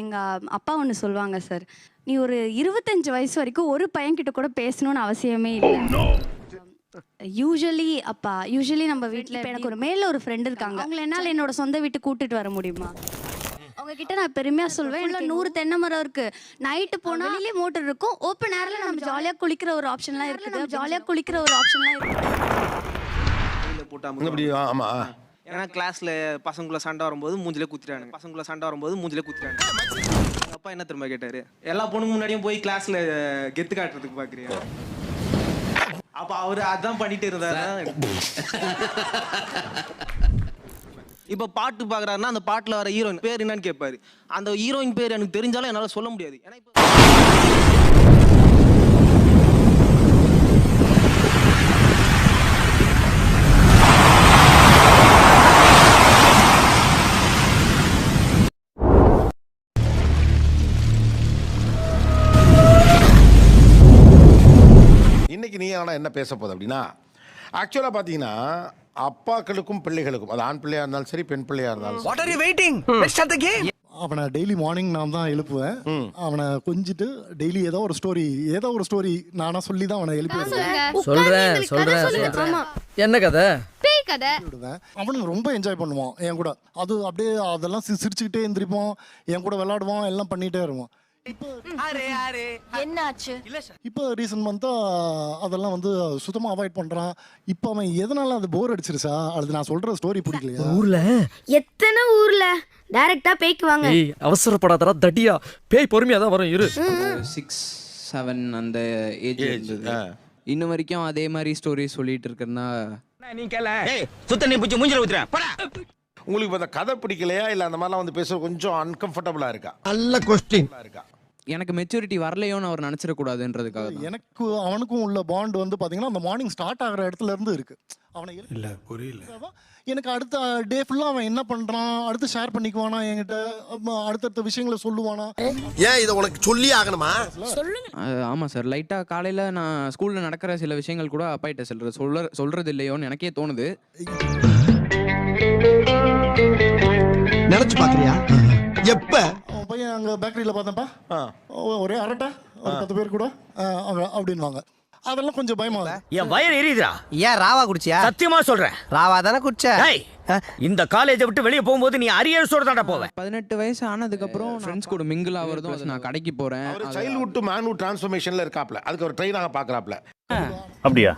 எங்க அப்பா ஒன்று சொல்லுவாங்க சார். நீ ஒரு இருபத்தஞ்சு வயசு வரைக்கும் ஒரு பையன்கிட்ட கூட பேசணும்னு அவசியமே இல்லை. யூஸ்வலி அப்பா யூஸ்வலி நம்ம வீட்டில் இப்போ எனக்கு ஒரு மேல ஒரு ஃப்ரெண்ட் இருக்காங்க. அவங்கள என்னால் என்னோட சொந்த வீட்டுக்கு கூட்டிட்டு வர முடியுமா? அவங்க கிட்ட நான் பெருமையா சொல்வேன். இல்லை நூறு தென்னை மரம் இருக்கு. நைட்டு போனா வெளியிலே மோட்டர் இருக்கும். ஓப்பன் ஏர்ல நம்ம ஜாலியா குளிக்கிற ஒரு ஆப்ஷன்லாம் இருக்குது. நம்ம ஜாலியா குளிக்கிற ஒரு ஆப்ஷன்லாம் இருக்கு ஏன்னா கிளாஸ்ல பசங்களுக்குள்ள சண்டை வரும்போது மூஞ்சிலே குத்திட்டானுங்க பசங்களுக்குள்ள சண்டை வரும்போது மூஞ்சிலே குத்திட்டானுங்க எங்க அப்பா என்ன திரும்ப கேட்டாரு? எல்லா பொண்ணுங்க முன்னாடியும் போய் கிளாஸ்ல கெத்து காட்டுறதுக்கு பாக்குறியா? அப்ப அவரு அதான் பண்ணிட்டு இருந்தாரு? இப்ப பாட்டு பாக்குறாருன்னா அந்த பாட்டுல வர ஹீரோயின் பேர் என்னன்னு கேட்பாரு அந்த ஹீரோயின் பேர் எனக்கு தெரிஞ்சாலும் என்னால சொல்ல முடியாது. ஏன்னா இப்ப இன்னைக்கு நீ ஆனா என்ன பேச போகுது அப்படின்னா ஆக்சுவலாக பார்த்தீங்கன்னா அப்பாக்களுக்கும் பிள்ளைகளுக்கும் அது ஆண் பிள்ளையா இருந்தாலும் சரி பெண் பிள்ளையா இருந்தாலும் What are you waiting? Let's start the game. அவனை டெய்லி மார்னிங் நான் தான் எழுப்புவேன். அவனை கொஞ்சிட்டு டெய்லி ஏதோ ஒரு ஸ்டோரி ஏதோ ஒரு ஸ்டோரி நானா சொல்லி தான் அவனை எழுப்பி. சொல்றேன். சொல்றேன் சொல்றேன் என்ன கதை? அவனுக்கு ரொம்ப என்ஜாய் பண்ணுவான் என் கூட. அது அப்படியே அதெல்லாம் சி- சிரிச்சுக்கிட்டே எந்திரிப்பான் என் கூட விளையாடுவான் எல்லாம் பண்ணிட்டே இருவான் என்னாச்சு? இப்போ ரீசன்ட் மந்த்தாக அதெல்லாம் வந்து சுத்தமாக அவாய்ட் பண்ணுறான் இப்போ அவன் எதனால அது போர் அடிச்சிருச்சா? அது நான் சொல்கிற ஸ்டோரி பிடிக்கலையா ஊர்ல? எத்தனை ஊர்ல? டைரக்டா பேய்க்கு வாங்க. ஏய் அவசரப்படாதடா தடியா. பேய் பொறுமையா தான் வரும் இரு. சிக்ஸ் செவன் அந்த ஏஜ் இருந்தது. இன்னும் வரைக்கும் அதே மாதிரி ஸ்டோரி சொல்லிட்டு இருக்கேன்னா சுத்த நீ பிடிச்சி மூஞ்சில ஊத்துறேன். உங்களுக்கு அந்த கதை பிடிக்கலையா? இல்லை அந்த மாதிரிலாம் வந்து பேச கொஞ்சம் அன்கம்ஃபர்டபுளாக இருக்கா? நல்ல கொஸ்டின் இருக்கா? எனக்கு மெச்சூரிட்டி வரலையோன்னு அவர் நினச்சிடக்கூடாதுன்றதுக்காக தான். எனக்கு அவனுக்கும் உள்ள பாண்ட் வந்து பாத்தீங்கன்னா அந்த மார்னிங் ஸ்டார்ட் ஆகிற இடத்துல இருந்து இருக்கு. அவனை இல்ல புரியல. எனக்கு அடுத்த டே ஃபுல்லா அவன் என்ன பண்றான் அடுத்து ஷேர் பண்ணிக்குவானா என்கிட்ட அடுத்தடுத்த விஷயங்களை சொல்லுவானா. ஏன் இதை உனக்கு சொல்லி ஆகணுமா? அஹ் ஆமா சார். லைட்டா காலையில நான் ஸ்கூல்ல நடக்கிற சில விஷயங்கள் கூட அப்பாயிட்ட சொல்றது சொல்ற சொல்றது இல்லையோன்னு எனக்கே தோணுது. நினைச்சு பாக்குறியா? எப்ப? பையன் அங்க பேக்கரியில பார்த்தேன்ப்பா. ஒரே அரட்டை ஒரு பத்து பேர் கூட அவங்க அப்படின்வாங்க அதெல்லாம் கொஞ்சம் பயமா இருக்கு. என் வயிறு எரியுதுடா. ஏன் ராவா குடிச்சியா? சத்தியமா சொல்றேன். ராவா தானே குடிச்ச? இந்த காலேஜை விட்டு வெளியே போகும்போது நீ அரியர்ஸோட தாண்டா போவேன் பதினெட்டு வயசு ஆனதுக்கப்புறம் ஃப்ரெண்ட்ஸ் கூட மிங்கிள் ஆகிறதும் நான் கடைக்கு போறேன். சைல்ட்ஹுட் டு மேன்ஹுட் டிரான்ஸ்ஃபர்மேஷன்ல இருக்காப்ல. அதுக்கு ஒரு ட்ரெயினாக பார்க்குறாப்ல. அப்படியா?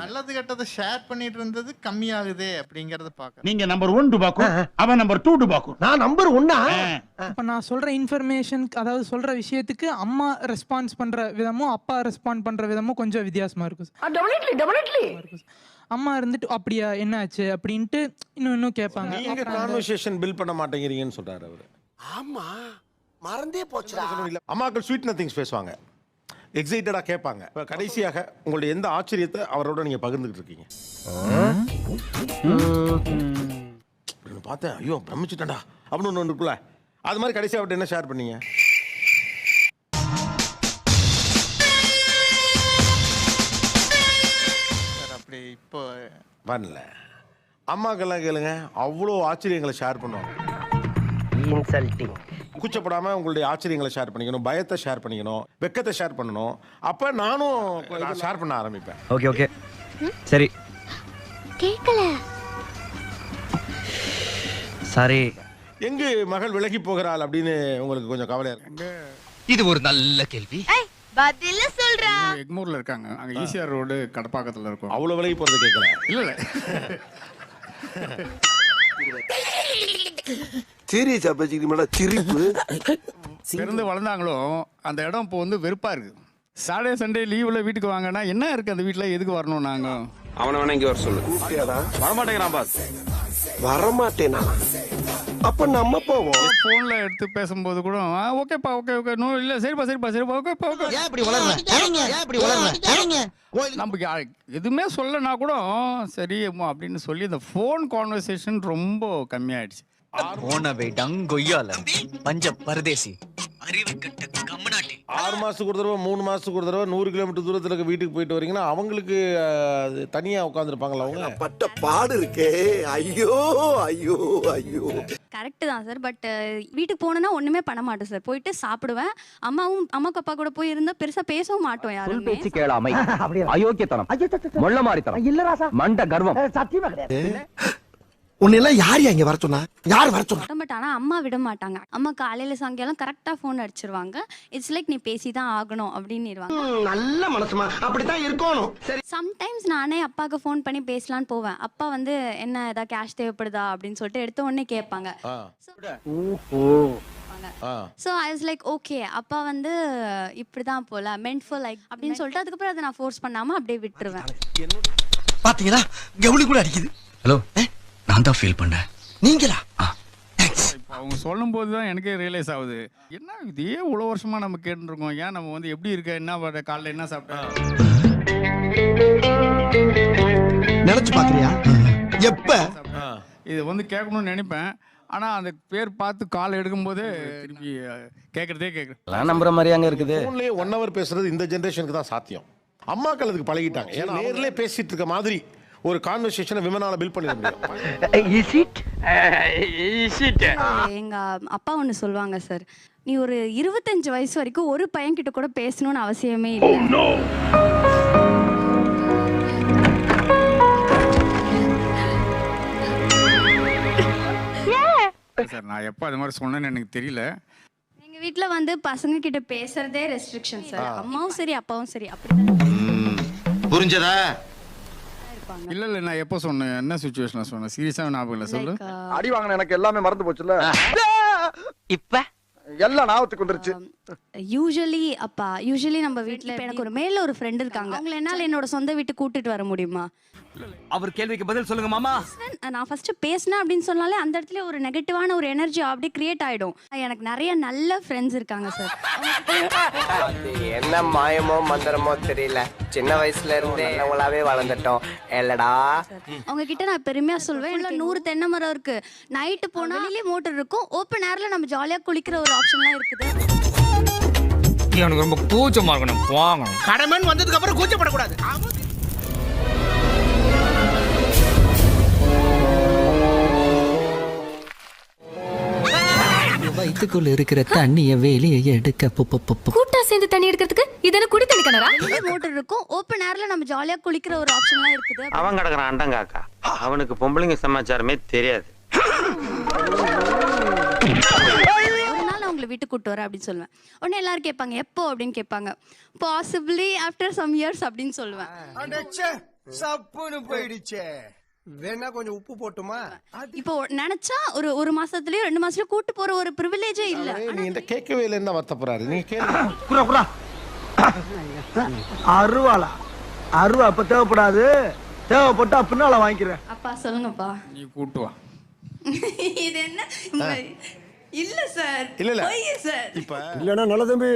நல்லது கெட்டதை ஷேர் பண்ணிட்டு இருந்தது கம்மியாகுதே அப்படிங்கறத பாக்க நீங்க நம்பர் ஒன் டுபாக்கும் அவன் நம்பர் டூ டுபாக்கும். நான் நம்பர் ஒன்னா இப்போ நான் சொல்ற இன்ஃபர்மேஷன் அதாவது சொல்ற விஷயத்துக்கு அம்மா ரெஸ்பான்ஸ் பண்ற விதமும் அப்பா ரெஸ்பாண்ட் பண்ற விதமும் கொஞ்சம் வித்தியாசமா இருக்கும் சார். இருக்கும் சார். அம்மா இருந்துட்டு அப்படியா என்ன ஆச்சு அப்படின்ட்டு இன்னும் இன்னும் கேட்பாங்க. நீங்க கான்வர்சேஷன் பில்ட் பண்ண மாட்டேங்கிறீங்கன்னு சொல்றாரு அவரு. ஆமா மறந்தே போச்சுடா இல்ல, அம்மாக்கள் ஸ்வீட் நத்திங்ஸ் பேசுவாங்க. எக்ஸைட்டடாக கேட்பாங்க. இப்போ கடைசியாக உங்களுடைய எந்த ஆச்சரியத்தை அவரோட நீங்க பகிர்ந்துகிட்டு இருக்கீங்க? அப்படின்னு பார்த்தேன். ஐயோ பிரமிச்சுட்டேன்டா. அப்படின்னு ஒன்று இருக்குல்ல அது மாதிரி கடைசியாக அவர்கிட்ட என்ன ஷேர் பண்ணீங்க? சார் அப்படி இப்போ பண்ணல அம்மாக்கெல்லாம் கேளுங்க. அவ்வளோ ஆச்சரியங்களை ஷேர் பண்ணுவாங்க. இன்சல்ட்டிங் கூச்சப்படாம உங்களுடைய ஆச்சரியங்களை ஷேர் பண்ணிக்கணும் பயத்தை ஷேர் பண்ணிக்கணும் வெக்கத்தை ஷேர் பண்ணணும். அப்ப நானும் ஷேர் பண்ண ஆரம்பிப்பேன். ஓகே ஓகே சரி. கேக்கல. சாரி. எங்கு மகள் விலகி போகிறாள் அப்படின்னு உங்களுக்கு கொஞ்சம் கவலையா இருக்கு? இது ஒரு நல்ல கேள்வி. பதில சொல்றா. எக்மூர்ல இருக்காங்க. அங்க ஈசிஆர் ரோடு கடப்பாக்கத்துல இருக்கும். அவ்வளவு விலகி போறது கேட்கல இல்ல இல்ல. சீரியஸா பேசிக்கிறீங்களா சிரிப்பு. பிறந்து வளர்ந்தாங்களும் அந்த இடம் இப்போ வந்து வெறுப்பா இருக்கு. சாட்டர்டே சண்டே லீவ்ல வீட்டுக்கு வாங்கன்னா என்ன இருக்கு அந்த வீட்ல? எதுக்கு வரணும் நாங்க? அவனை வேணா இங்க வர சொல்லு. வரமாட்டேங்கிறான் பாஸ் வரமாட்டேனா? அப்ப நம்ம போவோம். போன்ல எடுத்து பேசும்போது கூட "ஆ, ஓகேப்பா ஓகே ஓகே. நோ இல்ல சரிப்பா சரிப்பா சரிப்பா ஓகேப்பா ஓகே. ஏன் இப்படி வளர்ற? ஏன் இப்படி வளர்ற? நமக்கு எதுவுமே சொல்லனா கூட சரி அம்மா அப்படின்னு சொல்லி இந்த ஃபோன் கான்வர்சேஷன் ரொம்ப கம்மியாயிடுச்சு. போனவை டங்கொய்யால. பஞ்ச பரதேசி. அறிவு கட்ட கம்மநாட்டி ஆறு மாசத்துக்கு ஒரு தடவை மூணு மாசத்துக்கு ஒரு தடவை நூறு கிலோமீட்டர் தூரத்துல இருக்க வீட்டுக்கு போயிட்டு வரீங்கன்னா அவங்களுக்கு தனியா உட்காந்துருப்பாங்களா அவங்க. பட்ட பாடு இருக்கே. ஐயோ ஐயோ ஐயோ. கரெக்ட் தான் சார். பட் வீட்டுக்கு போனேன்னா ஒண்ணுமே பண்ண மாட்டேன் சார். போயிட்டு சாப்பிடுவேன். அம்மாவும் அம்மா அப்பா கூட போய் இருந்தா பெருசா பேசவும் மாட்டோம் யாருமே. கேளாமை. அயோக்கியத்தனம். மொள்ள மாறித்தனம். இல்ல ராசா மண்ட கர்வம். சத்தியமா கிடையாது. உன்னை எல்லாம் யார் இங்க வர சொன்னா? யார் வர சொன்னா? பட் ஆனா அம்மா விட மாட்டாங்க. அம்மா காலையில சாயங்காலம் கரெக்டா ஃபோன் அடிச்சிருவாங்க. இட்ஸ் லைக் நீ பேசி தான் ஆகணும் அப்படின்னு நல்ல மனசுமா? அப்படித்தான் இருக்கணும். சரி. சம்டைம்ஸ் நானே அப்பாவுக்கு ஃபோன் பண்ணி பேசலான்னு போவேன். அப்பா வந்து என்ன ஏதாவது கேஷ் தேவைப்படுதா அப்படின்னு சொல்லிட்டு எடுத்த உடனே கேட்பாங்க. So I was like okay அப்பா வந்து இப்படி தான் போல மென்ட் ஃபார் லைக் அப்படின்னு சொல்லிட்டு அதுக்கப்புறம் அதை நான் ஃபோர்ஸ் பண்ணாம அப்படியே விட்டுருவேன். பாத்தீங்களா? கவுளி கூட அடிக்குது. ஹலோ நான் தான் ஃபீல் பண்ணேன். நீங்களா? அவங்க சொல்லும்போது தான் எனக்கே ரியலைஸ் ஆகுது. என்ன இதே? இவ்வளோ வருஷமா நம்ம கேட்டுருக்கோம் ஏன் நம்ம வந்து எப்படி இருக்க? என்ன பண்ற, காலைல என்ன சாப்பிட்டா? நினைச்சு பாக்குறியா எப்ப? இது வந்து கேட்கணும்னு நினைப்பேன். ஆனால் அந்த பேர் பார்த்து கால் எடுக்கும்போது திருப்பி அஹ், கேட்குறதே கேட்குறேன் நம்புற மாதிரி அங்க இருக்குது. ஃபோன்லயே ஒன் ஹவர் பேசுறது இந்த ஜென்ரேஷனுக்கு தான் சாத்தியம். அம்மாக்கள் அதுக்கு பழகிட்டாங்க. ஏன்னா நேர்லயே பேசிட்டு இருக்க மாதிரி. ஒரு கான்வர்சேஷனை விமனால பில் பண்ணிட முடியும். எங்க அப்பா ஒன்று சொல்லுவாங்க சார் நீ ஒரு இருபத்தஞ்சு வயசு வரைக்கும் ஒரு பையன் கிட்ட கூட பேசணும்னு அவசியமே இல்லை. சார் நான் எப்போ அது மாதிரி சொன்னேன்னு எனக்கு தெரியல. எங்க வீட்ல வந்து பசங்க கிட்ட பேசுறதே ரெஸ்ட்ரிக்ஷன் சார் அம்மாவும் சரி அப்பாவும் சரி அப்படிதான். புரிஞ்சதா? இருப்பாங்க. இல்லை இல்லை நான் எப்போ சொன்னேன்? என்ன சுச்சுவேஷனில் சொன்னேன்? சீரியஸாக ஞாபகம் இல்லை சொல்லு. அடி வாங்கின எனக்கு எல்லாமே மறந்து போச்சுல இப்ப? எல்லாம் ஞாபகத்துக்கு வந்துருச்சு. யூஸ்வலி அப்பா யூஸ்வலி நம்ம வீட்ல எனக்கு ஒரு மேல ஒரு ஃப்ரெண்ட் இருக்காங்க. அவங்கள என்னால என்னோட சொந்த வீட்டுக்கு கூட்டிட்டு வர முடியுமா? அவர் கேள்விக்கு பதில் சொல்லுங்க மாமா. நான் ஃபர்ஸ்ட் பேசினேன் அப்படின்னு சொன்னாலே அந்த இடத்துல ஒரு நெகட்டிவான ஒரு எனர்ஜி அப்படியே கிரியேட் ஆயிடும். எனக்கு நிறைய நல்ல ஃப்ரெண்ட்ஸ் இருக்காங்க சார் என்ன மாயமோ மந்திரமோ தெரியல. சின்ன வயசுல இருந்தே நல்லவங்களாவே வளர்ந்துட்டோம். இல்லடா. அவங்க கிட்ட நான் பெருமையா சொல்வேன். இல்ல நூறு தென்னை மரம் இருக்கு. நைட்டு போனா வெளியிலே மோட்டர் இருக்கும். ஓப்பன் ஏர்ல நம்ம ஜாலியா குளிக்கிற ஒரு ஆப்ஷன்லாம் இருக்குது. எனக்கு ரொம்ப கூச்சமா இருக்கணும் வாங்கணும். கடமன் வந்ததுக்கு அப்புறம் கூச்சப்படக்கூடாது. வயிற்றுக்குள்ள இருக்கிற தண்ணிய வெளியே எடுக்க. கூட்டா சேர்ந்து தண்ணி எடுக்கிறதுக்கு இதென்ன குடி தண்ணி கிணறா? மோட்டர் இருக்கும். ஓப்பன் ஏர்ல நம்ம ஜாலியா குளிக்கிற ஒரு ஆப்ஷன்லாம் இருக்குது. அவன் கிடக்குறான் அண்டங்காக்கா. அவனுக்கு பொம்பளைங்க சமாச்சாரமே தெரியாது. உங்களை வீட்டுக்கு கூட்டு வரேன் அப்படின்னு சொல்லுவேன். உடனே எல்லாரும் கேட்பாங்க எப்போ அப்படின்னு கேட்பாங்க. பாசிபிளி ஆஃப்டர் சம் இயர்ஸ் அப்படின்னு சொல்லுவேன். சப்புன்னு போயிடுச்சே. வேணா கொஞ்சம் உப்பு போட்டுமா? இப்போ நினைச்சா ஒரு ஒரு மாசத்துலயும் ரெண்டு மாசத்துலயும் கூட்டு போற ஒரு ப்ரிவிலேஜே இல்ல. நீ என்கிட்ட கேட்கவே இல்லைன்னு வருத்தப்படுறாரு. நீ குரா அருவாளா? அருவா அப்ப தேவைப்படாது. தேவைப்பட்டா பின்னால வாங்கிக்கிறேன். அப்பா சொல்லுங்கப்பா. நீ கூட்டு வா. இது என்ன? இல்ல சார். இல்ல இல்ல. பொய் சார். இப்ப இல்லன்னா நல்ல தம்பி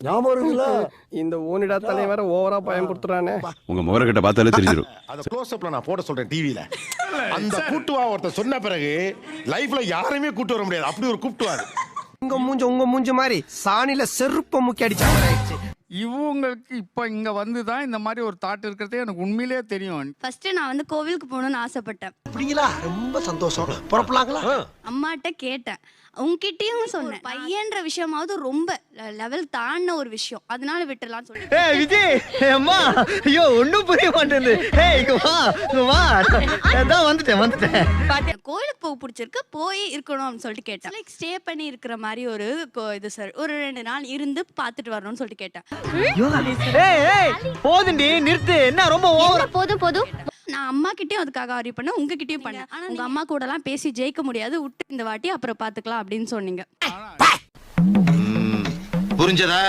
ஞாபகம் இருக்குல்ல இந்த ஓனிடா தலைவர ஓவரா பயன்படுத்துறானே. உங்க முகரக்கிட்ட பார்த்தாலே தெரிஞ்சிடும் அத க்ளோஸ் அப்ல நான் போட சொல்றேன் டிவில அந்த கூட்டுவா ஒருத்தர் சொன்ன பிறகு லைஃப்ல யாரையுமே கூட்டு வர முடியாது. அப்படி ஒரு கூப்பிட்டுவாரு உங்க மூஞ்ச உங்க மூஞ்ச மாதிரி சாணில செருப்ப முக்கி அடிச்சாங்க இவங்களுக்கு இப்போ இங்கே வந்து தான் இந்த மாதிரி ஒரு தாட் இருக்கிறதே எனக்கு உண்மையிலேயே தெரியும். ஃபர்ஸ்ட் நான் வந்து கோவிலுக்கு போகணும்னு ஆசைப்பட்டேன். அப்படிங்களா? ரொம்ப சந்தோஷம். புறப்படலாங்களா? அம்மாட்ட கேட்டேன். உங்ககிட்டயும் சொன்னேன். பையன்ற விஷயமாவது ரொம்ப லெவல் தாண்டின ஒரு விஷயம். அதனால விட்டுறலாம்னு சொல்லிட்டு. ஏய் விஜய் அம்மா! ஐயோ ஒண்ணும் புரிய மாட்டேங்குது. ஏய் இங்க வா இங்க வா. அதான் வந்துட்டேன் வந்துட்டேன். கோயிலுக்கு போக பிடிச்சிருக்கு. போய் இருக்கணும் அப்படின்னு சொல்லிட்டு கேட்டேன். லைக் ஸ்டே பண்ணி இருக்கிற மாதிரி ஒரு கோ- இது சார் ஒரு ரெண்டு நாள் இருந்து பார்த்துட்டு வரணும்னு சொல்லிட்டு கேட்டேன். போதுண்டி நிறுத்து. என்ன ரொம்ப ஓவர் போதும் போதும்? நான் அம்மா கிட்டயும் அதுக்காக அறிவு பண்ணேன் உங்ககிட்டயும் பண்ணேன். ஆனா உங்க அம்மா கூட எல்லாம் பேசி ஜெயிக்க முடியாது. விட்டு இந்த வாட்டி அப்புறம் பாத்துக்கலாம் அப்படின்னு சொன்னீங்க. புரிஞ்சதா?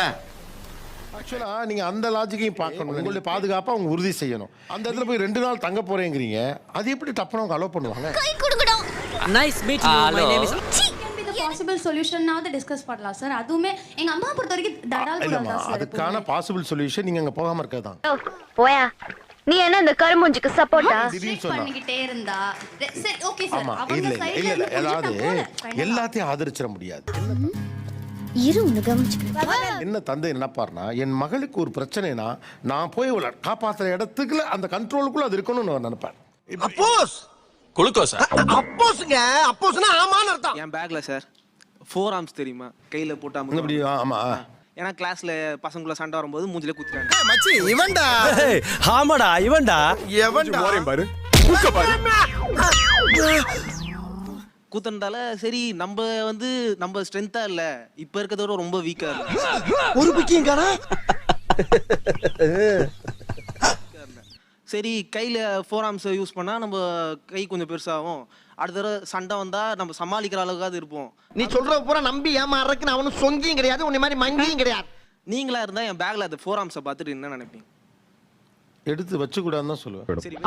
ஆக்சுவலா நீங்க அந்த லாஜிக்கையும் பார்க்கணும். உங்களுடைய பாதுகாப்பை அவங்க உறுதி செய்யணும். அந்த இடத்துல போய் ரெண்டு நாள் தங்க போறேங்கிறீங்க. அது எப்படி டப்புனு அவங்க அலோவ் பண்ணுவாங்க? கை கொடுக்கணும் nice meet my name is possible சொல்யூஷனாவது discuss பண்ணலாம் சார் அதுவுமே எங்க அம்மா பொறுத்த வரைக்கும் தடால் இல்லம்மா தான் சார் அதுக்கான பாசிபிள் சொல்யூஷன் நீங்க அங்க போகாம இருக்கதான் போயா? நீ என்ன இந்த கரும்புஞ்சிக்கு சப்போர்ட்டா திடீர்னு சொன்னா பண்ணிக்கிட்டே இருந்தா. சரி ஓகே சார் ஆமா அவங்க இல்ல சைடுல இல்ல இல்ல அதாவது. எல்லாத்தையும் ஆதரிச்சிட முடியாது. இரு உன்னை கவனிச்சுக்கிறேன். என்ன தந்தை நினைப்பார்னா என் மகளுக்கு ஒரு பிரச்சனைனா நான் போய் அவளை காப்பாத்துற இடத்துக்குள்ள அந்த கண்ட்ரோலுக்குள்ள அது இருக்கணும்னு நான் நினைப்பேன் அப்போஸ் குளுக்கோஸா அப்போஸ்ங்க அப்போஸ்னா ஆமான்னு அர்த்தம். என் பேக்ல சார் ஃபோர் ஆர்ம்ஸ் தெரியுமா? கையில போட்டு இப்படி அமுக்குவாங்க. ஆமா ஏன்னா கிளாஸ்ல பசங்களுக்குள்ள சண்டை வரும்போது மூஞ்சில குத்திட்டாங்க மச்சி இவன்டா. ஆமாடா இவன்டா. எவன்டா? பாரு. குத்துனதால சரி நம்ம வந்து நம்ம ஸ்ட்ரென்த்தா இல்ல. இப்ப இருக்கிறத விட ரொம்ப வீக்கா இருக்கு ஒரு பிக்கிங்காரா சரி கையில ஃபோர் ஆர்ம்ஸ் யூஸ் பண்ணா நம்ம கை கொஞ்சம் பெருசாகும். அடுத்த தடவை சண்டை வந்தா நம்ம சமாளிக்கிற அளவுக்காவது இருப்போம். நீ சொல்ற பூரா நம்பி ஏமாறதுக்கு நான் அவனும் சொங்கியும் கிடையாது உன்னை மாதிரி மங்கியும் கிடையாது. நீங்களா இருந்தா என் பேக்ல அந்த ஃபோர் ஆர்ம்ஸை பார்த்துட்டு என்ன நினைப்பீங்க? எடுத்து வச்சுக்கூடாதுன்னு தான் சொல்லுவேன். சரி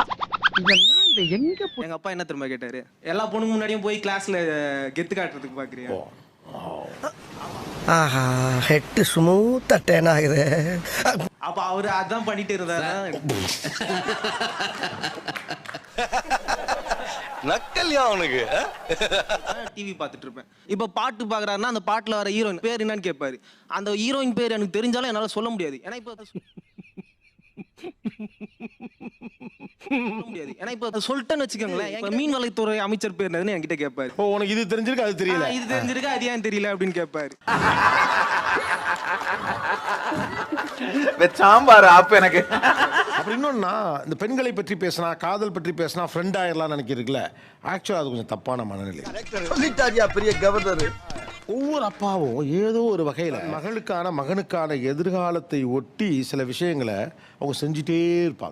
எங்க அப்பா என்ன திரும்ப கேட்டாரு? எல்லா பொண்ணுங்க முன்னாடியும் போய் கிளாஸ்ல கெத்து காட்டுறதுக்கு பாக்குறியா? ஆஹா ஹெட் ஸ்மூத்தா டேன் ஆகுது அப்ப அவரு அதான் பண்ணிட்டு இருந்தாரு? நக்கல்யா அவனுக்கு டிவி பார்த்துட்டு இருப்பேன் இப்ப பாட்டு பாக்குறாருன்னா அந்த பாட்டுல வர ஹீரோயின் பேர் என்னன்னு கேட்பாரு அந்த ஹீரோயின் பேர் எனக்கு தெரிஞ்சாலும் என்னால சொல்ல முடியாது. ஏன்னா இப்ப முடியாது. ஏன்னா இப்ப சொல்லிட்டேன்னு வச்சுக்கோங்களேன். இப்ப மீன்வளத்துறை அமைச்சர் பேர் என்கிட்ட கேட்பாரு ஓ உனக்கு இது தெரிஞ்சிருக்கு அது தெரியல. இது தெரிஞ்சிருக்கு அது ஏன் தெரியல அப்படின்னு கேட்பாரு சாம்பார் அப்ப எனக்கு. அப்புறம் இன்னொன்னா இந்த பெண்களை பற்றி பேசினா காதல் பற்றி பேசினா ஃப்ரெண்ட் ஆயிரலாம் நினைக்கிறீங்கள? ஆக்சுவலாக அது கொஞ்சம் தப்பான மனநிலை. பெரிய கவர்னர். ஒவ்வொரு அப்பாவும் ஏதோ ஒரு வகையில் மகளுக்கான மகனுக்கான எதிர்காலத்தை ஒட்டி சில விஷயங்களை அவங்க செஞ்சுட்டே இருப்பாங்க.